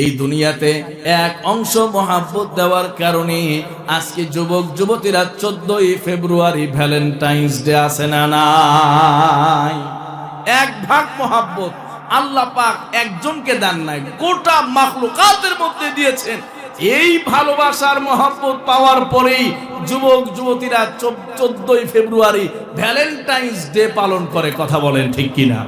এই দুনিয়াতে এক অংশ মহাব্বত দেওয়ার কারণে আজকে যুবক, যুবতীরা চোদ্দই ফেব্রুয়ারি ভ্যালেন্টাইন্স ডে আসে না এক ভাগ মহাব্বত। আল্লাহ পাক একজনকে দেন নাই, গোটা মাখলুকাতের মধ্যে দিয়েছেন। এই ভালোবাসার মহাব্বত পাওয়ার পরেই যুবক, যুবতীরা চোদ্দই ফেব্রুয়ারি ভ্যালেন্টাইন্স ডে পালন করে, কথা বলেন ঠিক কিনা?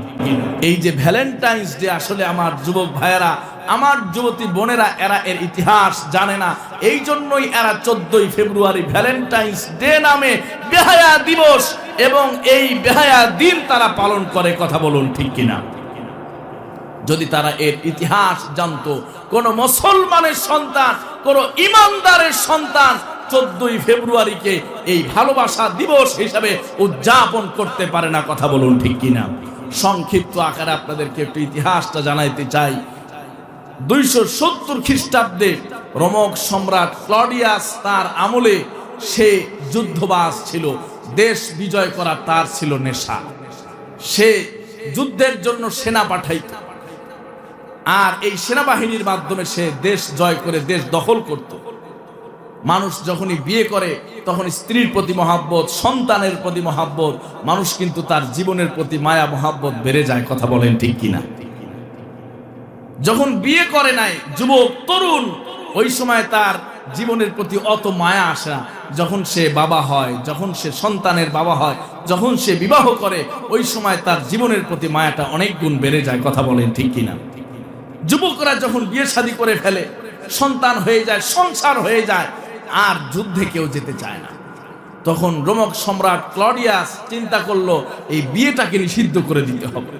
এই যে ভ্যালেন্টাইন্স ডে আসলে আমার যুবক ভাইয়েরা, আমার যুবতী বোনেরা, এরা এর ইতিহাস জানে না। এই জন্যই এরা চোদ্দই ফেব্রুয়ারি ভ্যালেন্টাইন্স ডে নামে বেহায়া দিবস এবং এই বেহায়া দিন তারা পালন করে, কথা বলুন ঠিক কিনা? যদি তারা এর ইতিহাস জানতো, কোন মুসলমানের সন্তান, কোন ইমানদারের সন্তান চোদ্দই ফেব্রুয়ারিকে এই ভালোবাসা দিবস হিসাবে উদযাপন করতে পারে না, কথা বলুন ঠিক কিনা? সংক্ষিপ্ত আকারে আপনাদেরকে একটু ইতিহাসটা জানাইতে চাই। দুইশো সত্তর খ্রিস্টাব্দে রমক সম্রাট ক্লডিয়াস তার আমলে সে যুদ্ধবাস ছিল, দেশ বিজয় করা তার ছিল নেশা। সে যুদ্ধের জন্য সেনা পাঠাইত। আর এই সেনাবাহিনীর মাধ্যমে সে দেশ জয় করে, দেশ দখল করত। মানুষ যখনই বিয়ে করে, তখন স্ত্রীর প্রতি মহাব্বত, সন্তানের প্রতি মহাব্বত, মানুষ কিন্তু তার জীবনের প্রতি মায়া, মহাব্বত বেড়ে যায়, কথা বলেন ঠিক কিনা? যখন বিয়ে করে নাই, যুবক, তরুণ, ওই সময় তার জীবনের প্রতি অত মায়া আসা যখন সে বাবা হয়, যখন সে সন্তানের বাবা হয়, যখন সে বিবাহ করে, ওই সময় তার জীবনের প্রতি মায়াটা অনেক গুণ বেড়ে যায়, কথা বলেন ঠিক কিনা? যুবকরা যখন বিয়ে শাদী করে ফেলে, সন্তান হয়ে যায়, সংসার হয়ে যায়, আর যুদ্ধে কেউ যেতে চায় না। তখন রোমক সম্রাট ক্লডিয়াস চিন্তা করল, এই বিয়েটাকে নিষিদ্ধ করে দিতে হবে।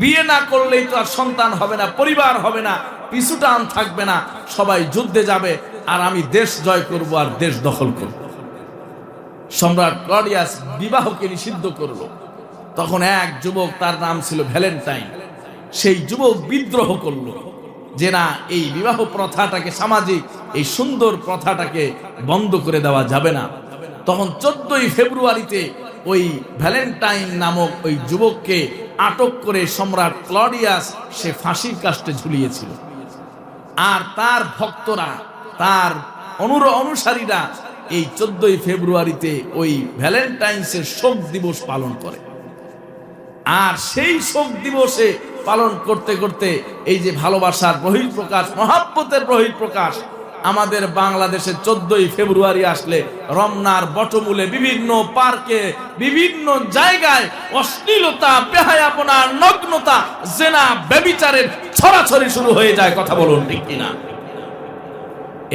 বিয়ে না করলেই তো আর সন্তান হবে না, পরিবার হবে না পিছু টান থাকবে না, সবাই যুদ্ধে যাবে, আর আমি দেশ জয় করব আর দেশ দখল করব। সম্রাট ক্লডিয়াস বিবাহকে নিষিদ্ধ করল। তখন এক যুবক, তার নাম ছিল ভ্যালেন্টাইন। সেই যুবক বিদ্রোহ করল যে না, এই বিবাহ প্রথাটাকে সামাজিক, এই সুন্দর প্রথাটাকে বন্ধ করে দেওয়া যাবে না। তখন চোদ্দই ফেব্রুয়ারিতে ওই ভ্যালেন্টাইন নামক ওই যুবককে আটক করে সম্রাট ক্লডিয়াস সে ফাঁসির কাস্টে ঝুলিয়েছিল। আর তার ভক্তরা, তার অনুর অনুসারীরা এই চোদ্দই ফেব্রুয়ারিতে ওই ভ্যালেন্টাইন্সের শোক দিবস পালন করে। আর সেই শোক দিবসে পালন করতে করতে এই যে ভালোবাসার বহিঃপ্রকাশ মহাব্বতের বহিঃপ্রকাশ আমাদের বাংলাদেশে চোদ্দই ফেব্রুয়ারি আসলে রমনার বটমূলে বিভিন্ন পার্কে, বিভিন্ন জায়গায় অশ্লীলতা, বেহায়াপনা, নগ্নতা, জেনা, ব্যবিচারের ছড়াছড়ি শুরু হয়ে যায়, কথা বলুন ঠিক কিনা?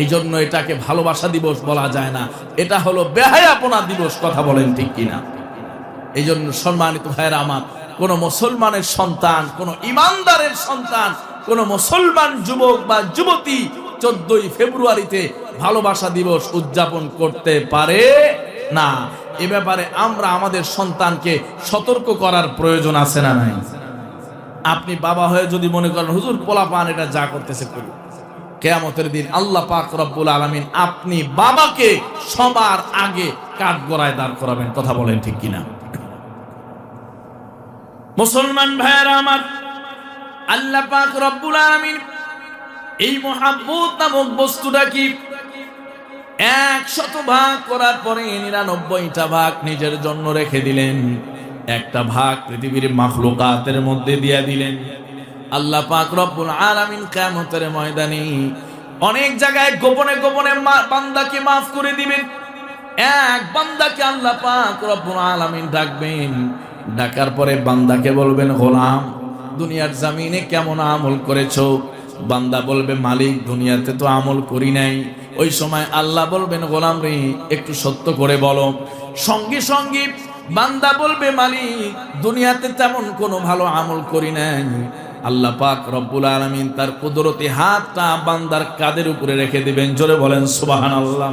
এই জন্য এটাকে ভালোবাসা দিবস বলা যায় না, এটা হলো বেহায়াপনা দিবস, কথা বলেন ঠিক কিনা? এই জন্য সম্মানিত ভাইয়েরা আমার কোন মুসলমানের সন্তান, কোন ইমানদারের সন্তান, কোন মুসলমান যুবক বা যুবতী চোদ্দই ফেব্রুয়ারিতে ভালোবাসা দিবস উদযাপন করতে পারে? না। এ ব্যাপারে আমরা আমাদের সন্তানকে সতর্ক করার প্রয়োজন আছে না নাই? আপনি বাবা হয়ে যদি মনে করেন, হুজুর পোলা পান এটা যা করতেছে, করুন। কেয়ামতের দিন আল্লাহ পাক রব্বুল আলমিন আপনি বাবাকে সবার আগে কাঠ গড়ায় দাঁড় করাবেন। কথা বলেন ঠিক কিনা? মুসলমান ভাইয়েরা আমার, আল্লাহ পাক রব্বুল আলামিন এই মহাব্বত নামক বস্তুটা কি? একশত ভাগ করার পরে নিরানব্বইটা ভাগ নিজের জন্য রেখে দিলেন, একটা ভাগ পৃথিবীর মাখলুকাতের মধ্যে দিয়ে দিলেন। আল্লাহ পাক রব্বুল আলামিন কিয়ামতের ময়দানে অনেক জায়গায় গোপনে গোপনে বান্দাকে মাফ করে দিবেন। এক বান্দাকে আল্লাহ পাক রব্বুল আলামিন ডাকবেন ডাকার পরে বান্দাকে বলবেন, গোলাম, দুনিয়ার জামিনে কেমন আমল করেছ? বান্দা বলবে, মালিক, দুনিয়াতে তো আমল করি নাই। ওই সময় আল্লাহ বলবেন, গোলাম রে, একটু সত্য করে বলো। সঙ্গে সঙ্গে বান্দা বলবে, মালিক, দুনিয়াতে তেমন কোনো ভালো আমল করি নাই। আল্লাহ পাক রব্বুল আলমিন তার কুদরতি হাতটা বান্দার কাদের উপরে রেখে দিবেন। জোরে বলেন সুবাহান আল্লাহ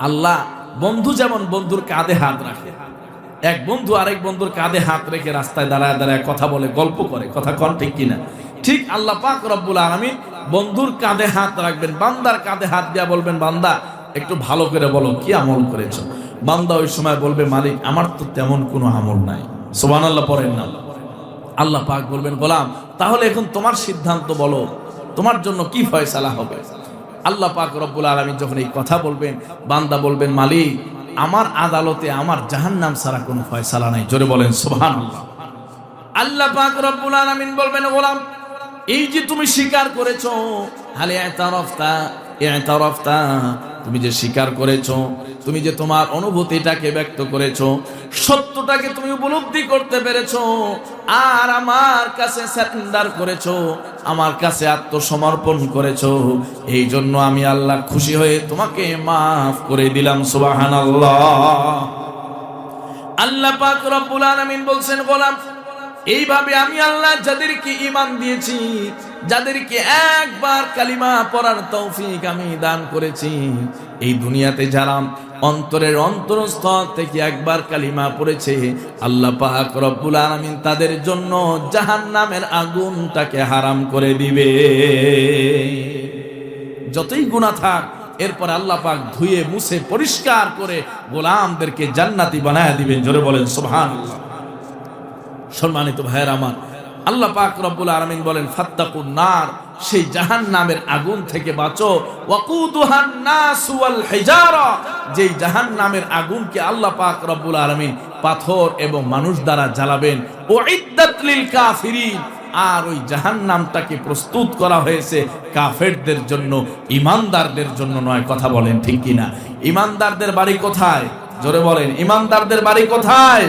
আল্লাহ বন্ধু যেমন বন্ধুর কাঁধে হাত রাখে এক বন্ধু আরেক বন্ধুর কাঁধে হাত রেখে রাস্তায় দাঁড়ায় দাঁড়ায় কথা বলে, গল্প করে, কথা কন ঠিক কিনা? ঠিক আল্লাহ পাক রব্বুল আলমী বন্ধুর কাঁধে হাত রাখবেন, বান্দার কাঁধে হাত দিয়া বলবেন, বান্দা, একটু ভালো করে বলো, কি আমল করেছ? বান্দা ওই সময় বলবে, মালিক, আমার তো তেমন কোনো আমল নাই। সোবান আল্লাহ পড়েন না। আল্লাহ পাক বলবেন, গোলাম, তাহলে এখন তোমার সিদ্ধান্ত বলো, তোমার জন্য কি ফয়সালা হবে? আল্লাহ পাক রব্বুল আলমিন যখন এই কথা বলবেন, বান্দা বলবেন, মালিক আমার আদালতে, আমার জাহান্নাম ছাড়া কোনো ফয়সালা নাই। জোরে বলেন সোহান আল্লাহ আমিন বলবেন, গোলাম, এই যে তুমি স্বীকার করেছ, হালে তুমি যে স্বীকার করেছ, তুমি যে তোমার অনুভূতিটাকে ব্যক্ত করেছ, সত্যটাকে তুমি উপলব্ধি করতে পেরেছ, আর আমার কাছে করেছ, আমার কাছে আত্মসমর্পণ করেছ, এই জন্য আমি আল্লাহ খুশি হয়ে তোমাকে মাফ করে দিলাম সুবাহান আল্লাহ পাক রব্বুল আলামিন বলছেন, গোলাম, এইভাবে আমি আল্লাহ যাদেরকে ইমান দিয়েছি যাদেরকে একবার কালিমা পড়ার তৌফিক আমি দান করেছি। এই দুনিয়াতে যারা অন্তরের অন্তরস্থল থেকে একবার কালিমা পড়েছে, আল্লাহ পাক রব্বুল আলামিন তাদের জন্য জাহান্নামের আগুনটাকে হারাম করে দিবে। যতই গুণা থাক, এরপর আল্লাহ পাক ধুয়ে, মুছে, পরিষ্কার করে গোলামদেরকে জান্নাতি বানায় দিবেন জোরে বলেন, সুবহানাল্লাহ। সম্মানিত ভাইয়ের আমার আল্লাহ পাক রব্বুল আলামিন বলেন, ফাত্তাকুন নার, সেই জাহান নামের আগুন থেকে বাঁচো। ওয়াকুদুহান নাস হিজারা, যেই জাহান নামের আগুনকে আল্লাহ পাক রব্বুল আলামিন পাথর এবং মানুষ দ্বারা জ্বালাবেন। উইদ্দাত লিল কাফিরিন, আর ওই জাহান নামটাকে প্রস্তুত করা হয়েছে কাফেরদের জন্য, ইমানদারদের জন্য নয়, কথা বলেন ঠিক কিনা? ইমানদারদের বাড়ি কোথায়? জোরে বলেন, ইমানদারদের বাড়ি কোথায়?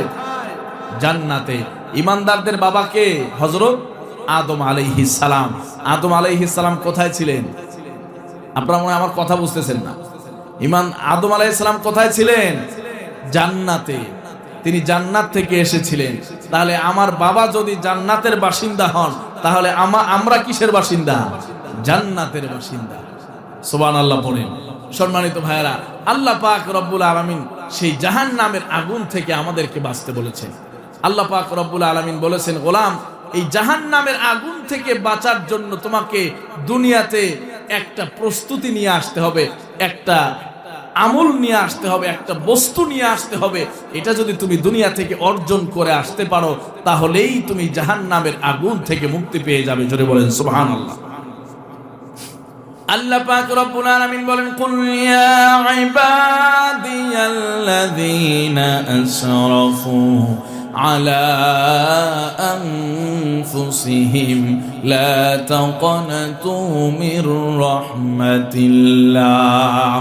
জান্নাতে। ইমানদারদের বাবাকে হজরত আদম সালাম। আদম সালাম কোথায় ছিলেন? আপনারা মনে আমার কথা বুঝতেছেন না। ইমান, আদম সালাম কোথায় ছিলেন? জান্নাতে। তিনি জান্নাত থেকে এসেছিলেন। তাহলে আমার বাবা যদি জান্নাতের বাসিন্দা হন, তাহলে আমা, আমরা কিসের বাসিন্দা? জান্নাতের বাসিন্দা। সোবান আল্লাহ পড়েন। সম্মানিত ভাইয়েরা, আল্লাহ পাক রব্বুল আলামিন সেই জাহান নামের আগুন থেকে আমাদেরকে বাঁচতে বলেছেন। আল্লাহ পাক রব্বুল আলামিন বলেছেন, গোলাম, এই জাহান নামের আগুন থেকে বাঁচার জন্য তোমাকে দুনিয়াতে একটা প্রস্তুতি নিয়ে আসতে হবে, একটা আমল নিয়ে আসতে হবে, একটা বস্তু নিয়ে আসতে হবে। এটা যদি তুমি দুনিয়া থেকে অর্জন করে আসতে পারো, তাহলেই তুমি জাহান নামের আগুন থেকে মুক্তি পেয়ে যাবে। জোরে বলেন সুবহান আল্লাহ আল্লাহ পাক রব্বুল আলামিন বলেন, কুল ইয়া ইবাদিয়াল্লাযীনা আসরাফু على أنفسهم لا تقنطوا من رحمة الله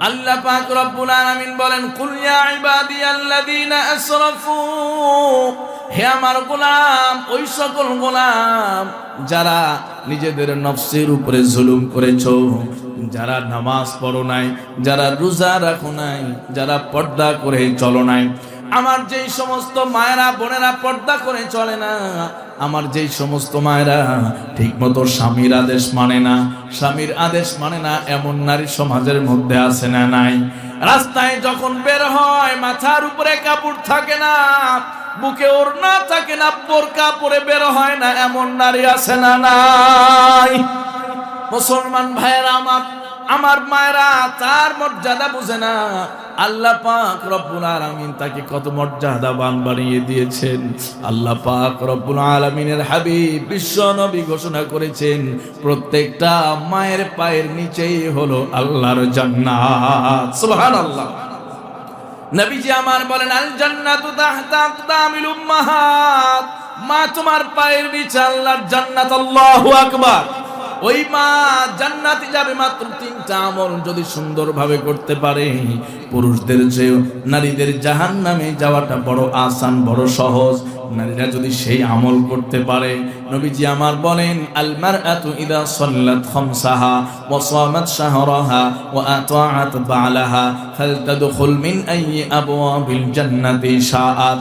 আল্লাহ পাক রব্বুল আলামিন বলেন কুল ইয়া ইবাদিয়াল্লাযীনা আসরাফু হে আমার গোলাম ওই সকল গোলাম যারা নিজেদের নফসের উপরে জুলুম করেছো যারা নামাজ পড়ো নাই যারা রোজা রাখো নাই যারা পর্দা করে চলো নাই আমার যেই সমস্ত মায়েরা, বোনেরা পর্দা করে চলে না, আমার যেই সমস্ত মায়েরা ঠিক মতো স্বামীর আদেশ মানে না, স্বামীর আদেশ মানে না, এমন নারী সমাজের মধ্যে আছে না নাই। রাস্তায় যখন বের হয়, মাথার উপরে কাপড় থাকে না, বুকে ওর না থাকে না বোরকা পরে বের হয় না, এমন নারী আছে না নাই। মুসলমান ভাইয়েরা, আমার আমার মায়েরা তার মর্যাদা বুঝে না আল্লাহ পাক রব্বুল আলামিন তাকে কত মর্যাদাবান বানিয়ে দিয়েছেন। আল্লাহ পাক রব্বুল আলামিনের হাবিব বিশ্ব নবী ঘোষণা করেছেন, প্রত্যেকটা মায়ের পায়ের নিচেই হলো আল্লাহর জান্নাত। সুবহানাল্লাহ। নবীজি আমার বলেন, আল জান্নাতু তাহতা আকদামিল উম্মাহাত। মা তোমার পায়ের নিচে আল্লাহর জান্নাত, আল্লাহু আকবার। ওই মা জান্নাতে যাবে মাত্র তিনটা আমল যদি সুন্দরভাবে করতে পারে। পুরুষদের চেয়ে নারীদের জাহান নামে যাওয়াটা বড় আসান, বড় সহজ। নারীরা যদি সেই আমল করতে পারে, নবীজি আমার বলেন আলমার আতু ইদা সল্লাত খামসাহা ওয়া শাহরাহা ওয়া আতাআত বালাহা ফালতাদখুল মিন আইয়ি আবওয়াবিল জান্নাতি শাআত।